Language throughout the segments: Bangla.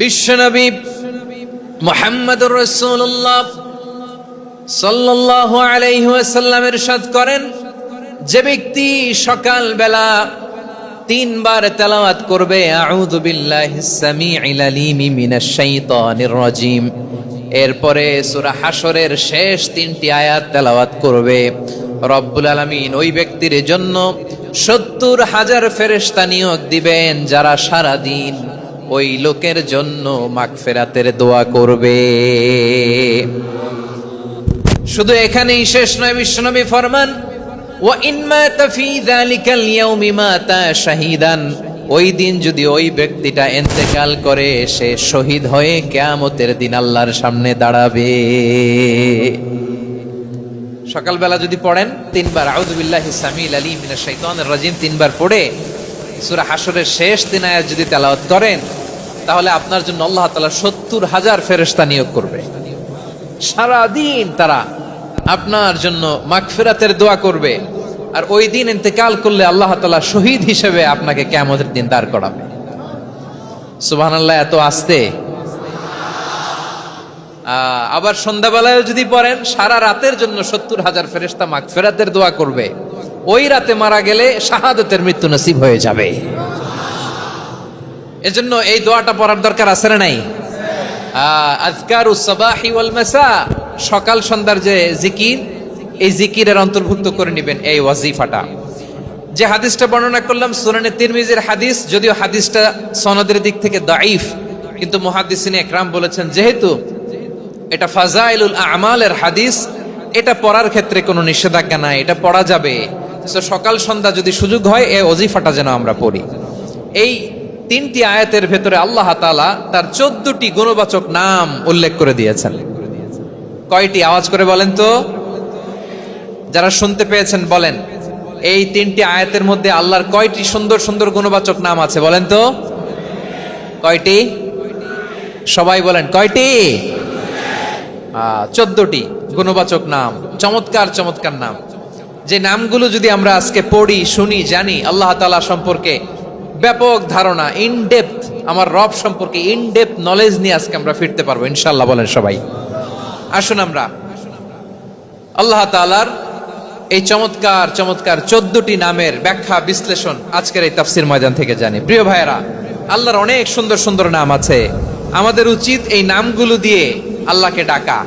বিশ্বনবী মোহাম্মদুর রসুল্লাহ সাল্লাল্লাহু আলাইহি ওয়াসাল্লামের সাথ করেন, যে ব্যক্তি সকাল বেলা তিনবার তেলাওয়াত করবে, আউযু বিল্লাহিস সামিউল আলিম মিনাশ শাইতানির রাজিম। এরপরে সূরা হাসরের শেষ তিনটি আয়াত তেলাওয়াত করবে। রব্বুল আলামিন ওই ব্যক্তির জন্য সত্তর হাজার ফেরেশতা নিয়োগ দিবেন, যারা সারা দিন ওই লোকের জন্য মাগফিরাতের দোয়া করবে। শুধু এখানেই শেষ নয়, বিশ্বনবী ফরমান, ওয়া ইনমা তাফি যালিকাল মাতা শাহিদান ওই দিন যদি ওই ব্যক্তিটা ইন্তেকাল করে, সে শহীদ হয়ে কিয়ামতের দিন আল্লাহর সামনে দাঁড়াবে। সকালবেলা যদি পড়েন, তিনবার আউযুবিল্লাহি সামিল আলী মিনাশ শাইতানির রাজিম তিনবার পড়ে সূরা হাশরের শেষ দিন আয়াত যদি তেলাওয়াত করেন, তাহলে আপনার জন্য আল্লাহ তাআলা সত্তর হাজার ফেরেশতা নিয়োগ করবে। সারা দিন তারা আপনার জন্য মাগফিরাতের দোয়া করবে, আর ওই দিন ইন্তেকাল করলে আল্লাহ তাআলা শহীদ হিসেবে আপনাকে কিয়ামতের দিন দাঁড় করাবে। সুবহানাল্লাহ, এত আস্তে। আবার সন্ধ্যাবেলায় যদি পড়েন, সারা রাতের জন্য সত্তর হাজার ফেরেস্তা মাগফিরাতের দোয়া করবে। ওই রাতে মারা গেলে শাহাদতের মৃত্যু নসিব হয়ে যাবে। এজন্য এই দোয়াটা পড়ার দরকার আছে না নাই? সকাল সন্ধ্যার যে জিকির, এই জিকিরের অন্তর্ভুক্ত করে নেবেন এই ওয়াজিফাটা। যে হাদিসটা বর্ণনা করলাম, সুনানে তিরমিজের হাদিস, যদিও হাদিসটা সনদের দিক থেকে দাইফ কিন্তু মুহাদ্দিসিনে একরাম বলেছেন, যেহেতু এটা ফাজাইলুল আমালের হাদিস, এটা পড়ার ক্ষেত্রে কোনো নিষেধাজ্ঞা নাই, এটা পড়া যাবে। সকাল সন্ধ্যা যদি সুযোগ হয়, এ অজিফাটা যেন আমরা পড়ি। এই তিনটি আয়াতের ভেতরে আল্লাহ তাআলা তার চোদ্দটি গুণবাচক নাম উল্লেখ করে দিয়েছেন। কয়টি? আওয়াজ করে বলেন তো। যারা শুনতে পেয়েছেন, বলেন। এই তিনটি আয়াতের মধ্যে আল্লাহর কয়টি সুন্দর সুন্দর গুণবাচক নাম আছে, বলেন তো। কয়টি? সবাই বলেন, কয়টি? চোদ্দটি গুণবাচক নাম, চমৎকার চমৎকার নাম। যে নামগুলো যদি আমরা আজকে পড়ি, শুনি, জানি, আল্লাহ তাআলা সম্পর্কে ব্যাপক ধারণা ইন ডেপথ আমার রব সম্পর্কে ইন ডেপথ নলেজ নিয়ে আজকে আমরা ফিরতে পারব ইনশাল্লাহ বলেন সবাই। আসুন আমরা। আল্লাহ তাআলার এই চমৎকার চমৎকার চোদ্দটি নামের ব্যাখ্যা, বিশ্লেষণ আজকের এই তাফসির ময়দান থেকে জানি। প্রিয় ভাইয়েরা, আল্লাহর অনেক সুন্দর সুন্দর নাম আছে। আমাদের উচিত এই নামগুলো দিয়ে আল্লাহকে ডাকা।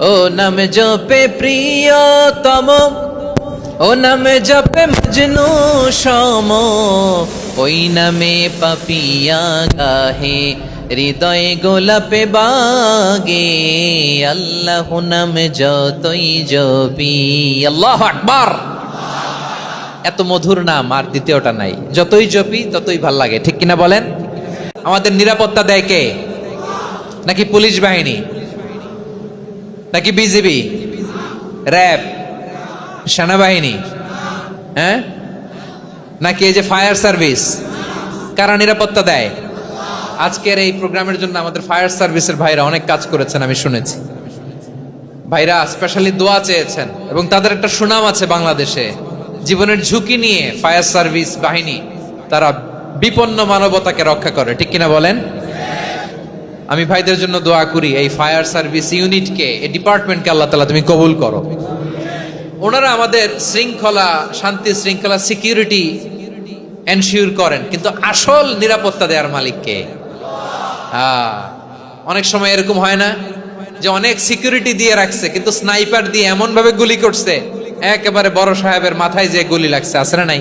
ও নাম জপে প্রিয়তম, ও নামে জপে মজনু সম, ওই নামে পাপিয়া গাহে, হৃদয় গোলাপে বাগে, আল্লাহ নামে যতই জপি। আল্লাহ আকবার! এত মধুর নাম আর দ্বিতীয়টা নাই। যতই জপি, ততই ভালো লাগে, ঠিক কিনা বলেন? আমাদের নিরাপত্তা দেয় কে? নাকি পুলিশ বাহিনী? নাকি বিজিবি র্যাব সেনাবাহিনী? হ্যাঁ? নাকি এই যে ফায়ার সার্ভিস কারা নিরাপত্তা দেয়? আজকের এই প্রোগ্রামের জন্য আমাদের ফায়ার সার্ভিসের ভাইরা অনেক কাজ করেছেন, আমি শুনেছি। ভাইরা স্পেশালি দোয়া চেয়েছেন এবং তাদের একটা সুনাম আছে বাংলাদেশে। জীবনের ঝুঁকি নিয়ে ফায়ার সার্ভিস বাহিনী তারা বিপন্ন মানবতাকে রক্ষা করে, ঠিক কিনা বলেন? আমি ভাইদের জন্য দোয়া করি, এই ফায়ার সার্ভিস ইউনিটকে, এই ডিপার্টমেন্টকে আল্লাহ তালা তুমি কবুল করো। ওনারা আমাদের শৃঙ্খলা, শান্তি শৃঙ্খলা, সিকিউরিটি এনশিওর করেন, কিন্তু আসল নিরাপত্তা দেওয়ার মালিককে। অনেক সময় এরকম হয় না যে অনেক সিকিউরিটি দিয়ে রাখছে, কিন্তু স্নাইপার দিয়ে এমন ভাবে গুলি করছে, একেবারে বড় সাহেবের মাথায় যে গুলি লাগছে, আছে না নাই?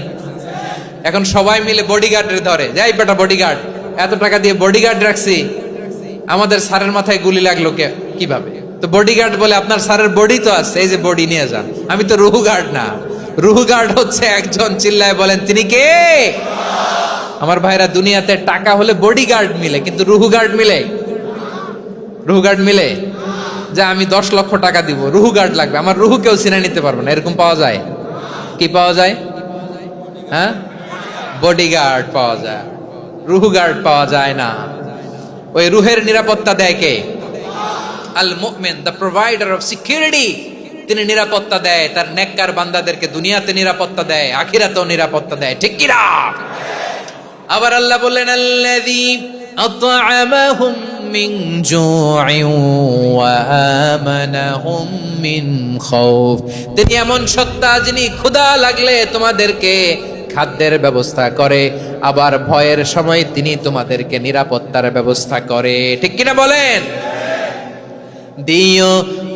এখন সবাই মিলে বডিগার্ডের ধরে, যাই বেটা বডিগার্ড এত টাকা দিয়ে বডিগার্ড রাখছি আমাদের স্যারের মাথায় গুলি লাগল কে? কীভাবে? তো বডিগার্ড বলে, আপনার স্যারের বডি তো আছে, এই যে বডি নিয়ে যান। আমি তো রুহু গার্ড না। রুহু গার্ড হচ্ছে একজন চিল্লায় বলেন, তিনি কে? আমার ভাইরা দুনিয়াতে টাকা হলে বডিগার্ড মিলে, কিন্তু রুহু গার্ড মিলে? রুহু গার্ড মিলে? যে আমি দশ লক্ষ টাকা দিব রুহু গার্ড লাগবে। আমার রুহু কেউ চিনে নিতে পারবে না, এরকম পাওয়া যায়? কি পাওয়া যায়? হ্যাঁ? বডিগার্ড পাওয়া যায়। রুহু গার্ড পাওয়া যায় না। ওই রুহের নিরাপত্তা দেয় কে? আল মুমিন দ্য প্রোভাইডার অফ সিকিউরিটি তিনি নিরাপত্তা দেয়। তার নেককার বান্দাদেরকে দুনিয়াতে নিরাপত্তা দেয়, আখিরাতেও নিরাপত্তা দেয়। ঠিক কি না? আবার আল্লাহ বললেন, আল্লাযী আত'আমাহুম মিন জু'ইন ওয়া আমানাহুম মিন খাউফ তিনি এমন সত্তা যিনি ক্ষুধা লাগলে তোমাদেরকে খাদ্যের ব্যবস্থা করে, আবার ভয়ের সময় তিনি তোমাদেরকে নিরাপত্তার ব্যবস্থা করে। ঠিক কিনা বলেন? দিও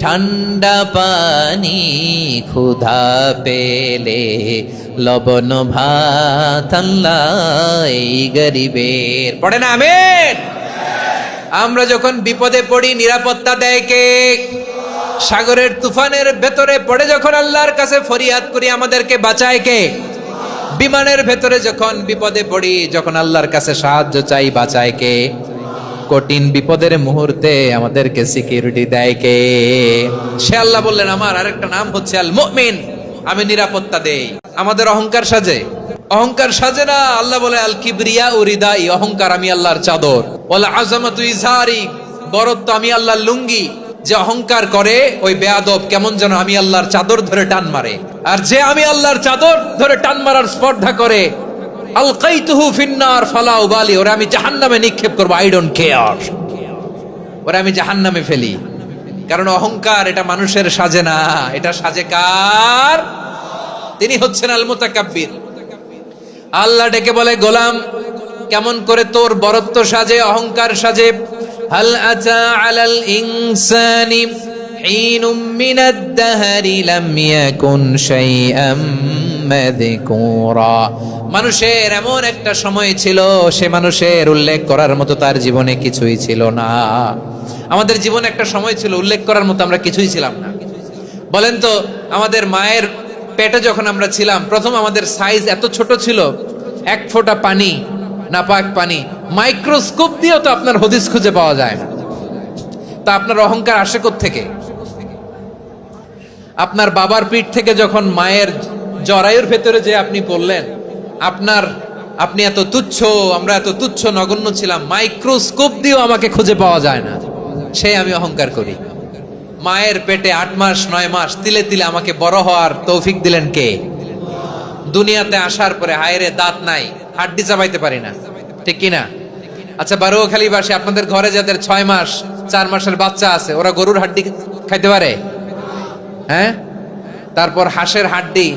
ঠান্ডা পানি ক্ষুধা পেলে লবণ ভাত গরিবের। পড়ে না, আমেন? আমরা যখন বিপদে পড়ি, নিরাপত্তা দেয় কে? সাগরের তুফানের ভেতরে পড়ে যখন আল্লাহর কাছে ফরিয়াদ করি, আমাদেরকে বাঁচায় কে? বিমানের ভেতরে যখন বিপদে পড়ি, যখন আল্লাহর কাছে সাহায্য চাই, বাঁচায় কে? কঠিন বিপদের মুহূর্তে আমাদেরকে সিকিউরিটি দেয় কে? সে আল্লাহ বললেন, আমার আরেকটা নাম হচ্ছে আল মুমিন আমি নিরাপত্তা দেই। আমাদের অহংকার সাজে। অহংকার সাজে না, আল্লাহ বলে আল কিবরিয়া ও রিদাই অহংকার আমি আল্লাহর চাদর। ওয়াল আযামাতু ইজারি, বরত্ব আমি আল্লাহর লুঙ্গি। যে অহংকার করে, ওই বেয়াদব কেমন যেন আমি আল্লাহর চাদর ধরে টান মারে। আর যে আমি আল্লাহর চাদর ধরে টান মারার স্পর্ধা করে আলকাইতুহু ফিন্নার ফালা উবালি ওরা আমি জাহান্নামে নিক্ষেপ করবো আই ডোন্ট কেয়ার ওরা আমি জাহান্নামে ফেলি কারণ অহংকার এটা মানুষের সাজে না এটা সাজে কার তিনি হচ্ছেন আল মুতাকাব্বির আল্লাহ ডেকে বলে গোলাম কেমন করে তোর বরত্ব সাজে অহংকার সাজে হাল আতা আলাল ইনসানি حين من الدهر لم يكن شيئا مذكورا মানুষের এমন একটা সময় ছিল, সে মানুষের উল্লেখ করার মতো তার জীবনে কিছুই ছিল না। আমাদের জীবনে একটা সময় ছিল, উল্লেখ করার মতো আমরা কিছুই ছিলাম না। বলেন তো, আমাদের মায়ের পেটে যখন আমরা ছিলাম, প্রথম আমাদের সাইজ এত ছোট ছিল, এক ফোঁটা পানি, নাপাক পানি মাইক্রোস্কোপ দিয়েও তো আপনার হদিস খুঁজে পাওয়া যায় না। তা আপনার অহংকার আসে থেকে আপনার বাবার পিঠ থেকে যখন মায়ের জরায়ুর ভেতরে যে আপনি পড়লেন আপনার, আপনি এত তুচ্ছ, আমরা এত তুচ্ছ নগণ্য ছিলাম, মাইক্রোস্কোপ দিয়েও আমাকে খুঁজে পাওয়া যায় না। সেই আমি অহংকার করি। মায়ের পেটে আট মাস, নয় মাস, তিলে তিলে আমাকে বড় হওয়ার তৌফিক দিলেন কে? দুনিয়াতে আসার পরে হায়রে দাঁত নাই, হাড্ডি চাবাইতে পারি না। ঠিক কিনা আচ্ছা বারোখালি বাসে আপনাদের ঘরে যাদের ছয় মাস, চার মাসের বাচ্চা আছে, ওরা গরুর হাড্ডি খাইতে পারে? হ্যাঁ? তারপর হাঁসের হাড্ডি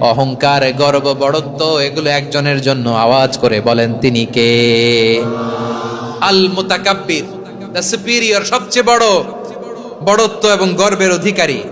অহংকার গর্ব বড়ত্ব, এগুলো একজনের জন্য আওয়াজ করে বলেন তিনি কে? আল মোতাকাব্বির দ্য সুপিরিয়র সবচেয়ে বড়, বড়ত্ব এবং গর্বের অধিকারী।